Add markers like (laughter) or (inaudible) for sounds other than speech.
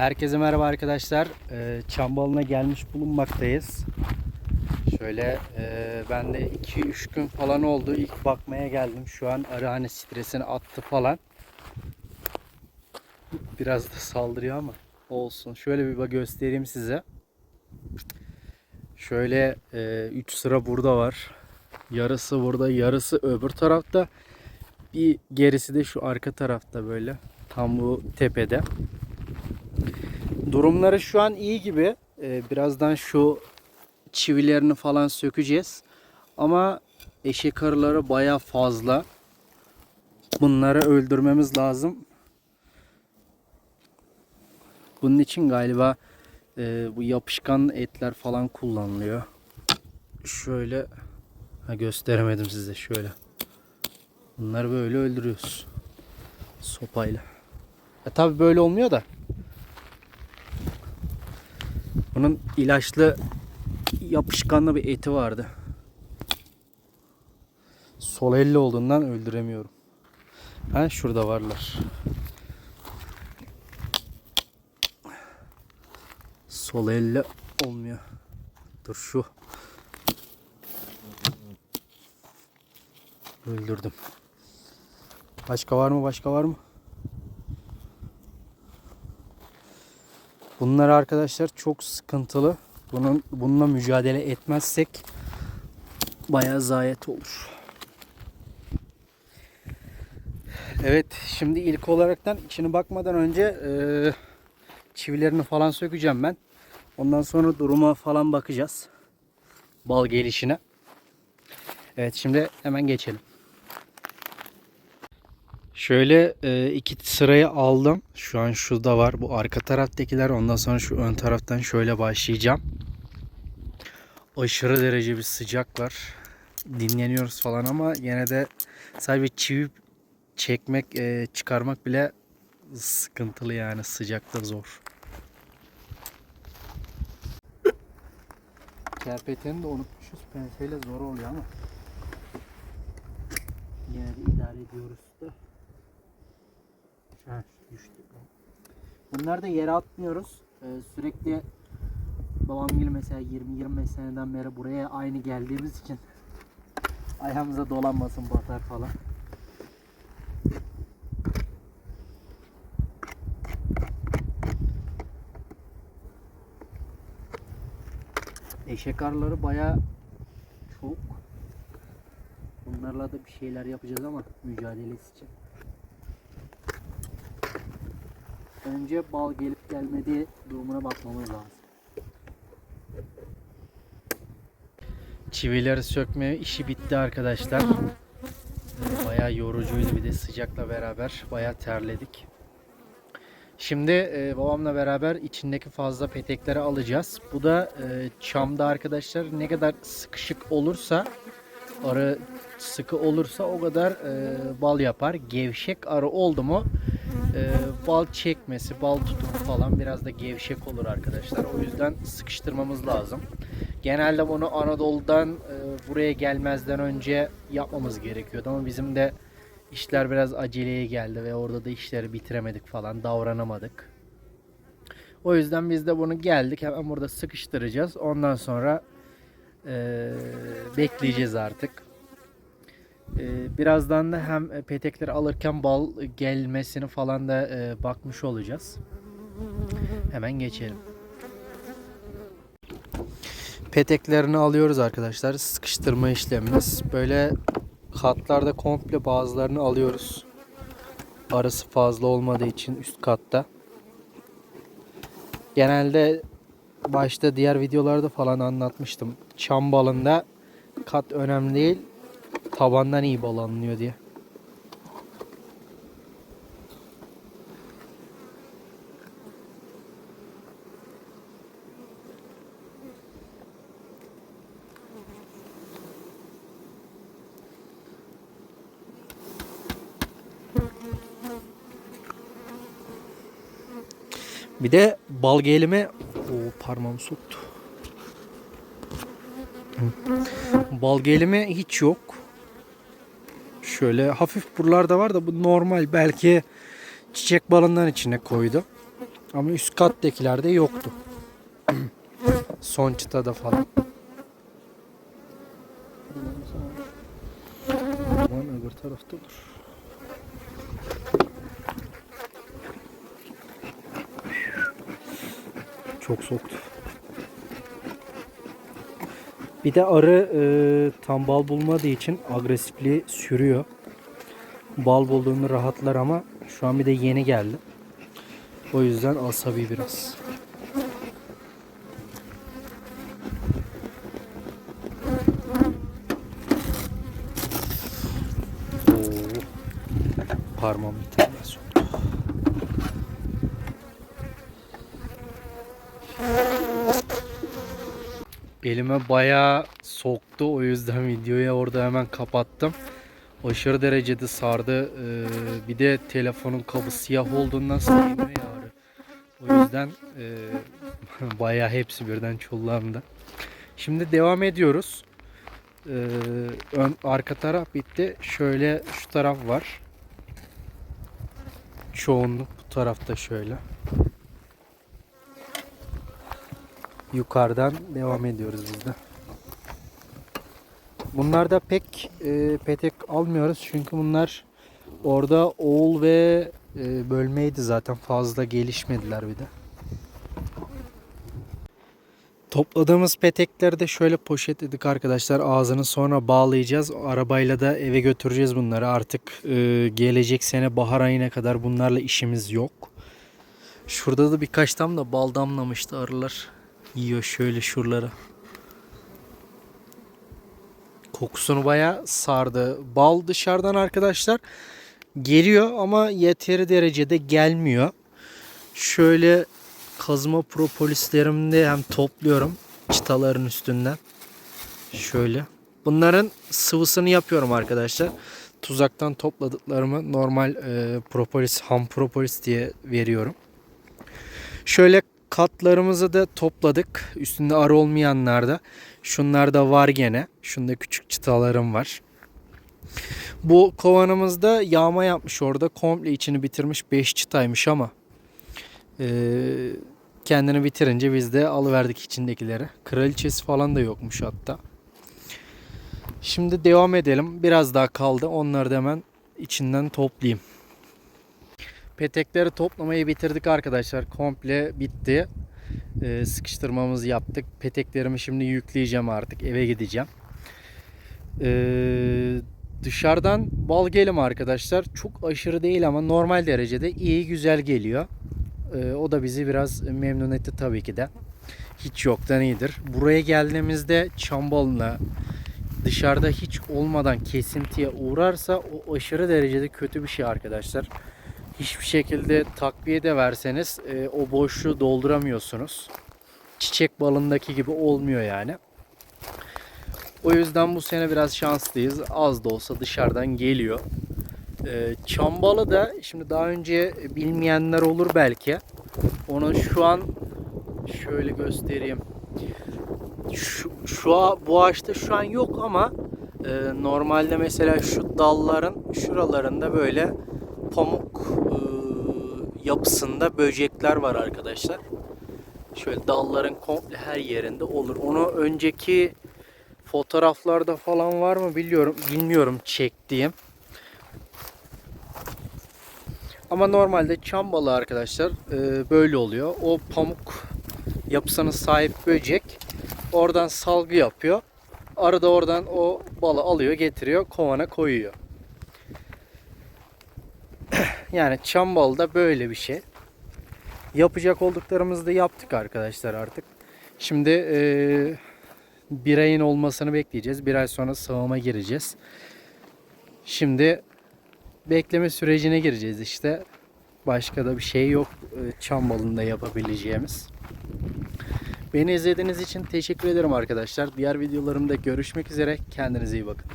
Herkese merhaba arkadaşlar. Ee, Çambalı'na gelmiş bulunmaktayız. Şöyle e, ben de 2-3 gün falan oldu. İlk bakmaya geldim. Şu an arı hani stresini attı falan. Biraz da saldırıyor ama olsun. Şöyle bir göstereyim size. Şöyle 3 sıra burada var. Yarısı burada, yarısı öbür tarafta. Bir gerisi de şu arka tarafta böyle. Tam bu tepede. Durumları şu an iyi gibi. Ee, birazdan şu çivilerini falan sökeceğiz. Ama eşek arıları baya fazla. Bunları öldürmemiz lazım. Bunun için galiba e, bu yapışkan etler falan kullanılıyor. Şöyle ha, gösteremedim size şöyle. Bunları böyle öldürüyoruz. Sopayla. E tabi böyle olmuyor da. Bunun ilaçlı yapışkanlı bir eti vardı. Sol elli olduğundan öldüremiyorum. Ha şurada varlar. Sol elle olmuyor. Dur şu. Öldürdüm. Başka var mı? Başka var mı? Bunlar arkadaşlar çok sıkıntılı. Bunun bununla mücadele etmezsek bayağı zayet olur. Evet, şimdi ilk olaraktan içine bakmadan önce e, çivilerini falan sökeceğim ben. Ondan sonra duruma falan bakacağız. Bal gelişine. Evet, şimdi hemen geçelim. Şöyle e, iki sırayı aldım. Şu an şurada var. Bu arka taraftakiler. Ondan sonra şu ön taraftan şöyle başlayacağım. Aşırı derece bir sıcak var. Dinleniyoruz falan ama yine de sadece çivi çekmek, e, çıkarmak bile sıkıntılı yani. Sıcakta zor. Kerpeteni de unutmuşuz. Penseyle zor oluyor ama. Yine de idare ediyoruz da. Ha, düştü. Da yere atmıyoruz. Ee, sürekli babam gibi mesela 20-25 seneden beri buraya aynı geldiğimiz için ayağımıza dolanmasın batar falan. Eşek arıları baya çok. Bunlarla da bir şeyler yapacağız ama mücadelesi için. Önce bal gelip gelmediği durumuna bakmamız lazım. Çivileri sökme işi bitti arkadaşlar. Bayağı yorucuydu bir de sıcakla beraber bayağı terledik. Şimdi e, babamla beraber içindeki fazla petekleri alacağız. Bu da e, çamda arkadaşlar ne kadar sıkışık olursa arı sıkı olursa o kadar e, bal yapar. Gevşek arı oldu mu e, bal çekmesi, bal tutumu falan biraz da gevşek olur arkadaşlar. O yüzden sıkıştırmamız lazım. Genelde bunu Anadolu'dan e, buraya gelmezden önce yapmamız gerekiyordu ama bizim de işler biraz aceleye geldi ve orada da işleri bitiremedik falan, davranamadık. O yüzden biz de bunu geldik hemen burada sıkıştıracağız. Ondan sonra e, bekleyeceğiz artık. E, birazdan da hem petekleri alırken bal gelmesini falan da e, bakmış olacağız. Hemen geçelim. Peteklerini alıyoruz arkadaşlar. Sıkıştırma işlemimiz. Böyle katlarda komple bazılarını alıyoruz. Arası fazla olmadığı için üst katta. Genelde başta diğer videolarda falan anlatmıştım. Çam balında kat önemli değil. Tabandan iyi bal alınıyor diye. Bir de bal gelimi o parmağım soktu. Bal gelimi hiç yok. Şöyle hafif buralarda var da bu normal. Belki çiçek balından içine koydu. Ama üst kattakilerde yoktu. (clears throat) Son çıtada falan. Aman öbür tarafta dur. Çok soğuktu. Bir de arı e, tam bal bulmadığı için agresifliği sürüyor. Bal bulduğunu rahatlar ama şu an bir de yeni geldi. O yüzden asabi biraz. Oo. Parmağım bir tane Elime bayağı soktu. O yüzden (laughs) videoyu orada hemen kapattım. Aşırı derecede sardı. Ee, bir de telefonun kabı siyah olduğundan sevmiyor ya. O yüzden e, (laughs) bayağı hepsi birden çullandı. Şimdi devam ediyoruz. Ee, ön, arka taraf bitti. Şöyle şu taraf var. Çoğunluk bu tarafta şöyle. Yukarıdan devam ediyoruz biz de. Bunlarda pek e, petek almıyoruz çünkü bunlar orada oğul ve e, bölmeydi zaten fazla gelişmediler bir de. Topladığımız petekleri de şöyle poşetledik arkadaşlar. Ağzını sonra bağlayacağız. Arabayla da eve götüreceğiz bunları. Artık e, gelecek sene bahar ayına kadar bunlarla işimiz yok. Şurada da birkaç tam da bal damlamıştı arılar. Yiyor şöyle şuraları. Kokusunu bayağı sardı. Bal dışarıdan arkadaşlar geliyor ama yeteri derecede gelmiyor. Şöyle kazma propolislerimde hem topluyorum çıtaların üstünden. Şöyle. Bunların sıvısını yapıyorum arkadaşlar. Tuzaktan topladıklarımı normal e, propolis, ham propolis diye veriyorum. Şöyle katlarımızı da topladık. Üstünde arı olmayanlarda. Şunlar da var gene. Şunda küçük çıtalarım var. Bu kovanımızda yağma yapmış orada. Komple içini bitirmiş. 5 çıtaymış ama ee, kendini bitirince biz de alıverdik içindekileri. Kraliçesi falan da yokmuş hatta. Şimdi devam edelim. Biraz daha kaldı. Onları da hemen içinden toplayayım. Petekleri toplamayı bitirdik arkadaşlar. Komple bitti. Ee, sıkıştırmamızı yaptık. Peteklerimi şimdi yükleyeceğim artık. Eve gideceğim. Ee, dışarıdan bal gelim arkadaşlar. Çok aşırı değil ama normal derecede iyi güzel geliyor. Ee, o da bizi biraz memnun etti tabii ki de. Hiç yoktan iyidir. Buraya geldiğimizde çam balına dışarıda hiç olmadan kesintiye uğrarsa o aşırı derecede kötü bir şey arkadaşlar. Hiçbir şekilde takviye de verseniz e, o boşluğu dolduramıyorsunuz. Çiçek balındaki gibi olmuyor yani. O yüzden bu sene biraz şanslıyız. Az da olsa dışarıdan geliyor. E, çam balı da şimdi daha önce bilmeyenler olur belki. Onu şu an şöyle göstereyim. Şu, şu bu ağaçta şu an yok ama e, normalde mesela şu dalların şuralarında böyle pamuk e, yapısında böcekler var arkadaşlar. Şöyle dalların komple her yerinde olur. Onu önceki fotoğraflarda falan var mı biliyorum bilmiyorum çektiğim. Ama normalde çam balığı arkadaşlar e, böyle oluyor. O pamuk yapısına sahip böcek oradan salgı yapıyor. Arı da oradan o balı alıyor getiriyor kovana koyuyor. Yani çam balı da böyle bir şey. Yapacak olduklarımızı da yaptık arkadaşlar artık. Şimdi e, bir ayın olmasını bekleyeceğiz. Bir ay sonra sağıma gireceğiz. Şimdi bekleme sürecine gireceğiz işte. Başka da bir şey yok çam balında yapabileceğimiz. Beni izlediğiniz için teşekkür ederim arkadaşlar. Diğer videolarımda görüşmek üzere. Kendinize iyi bakın.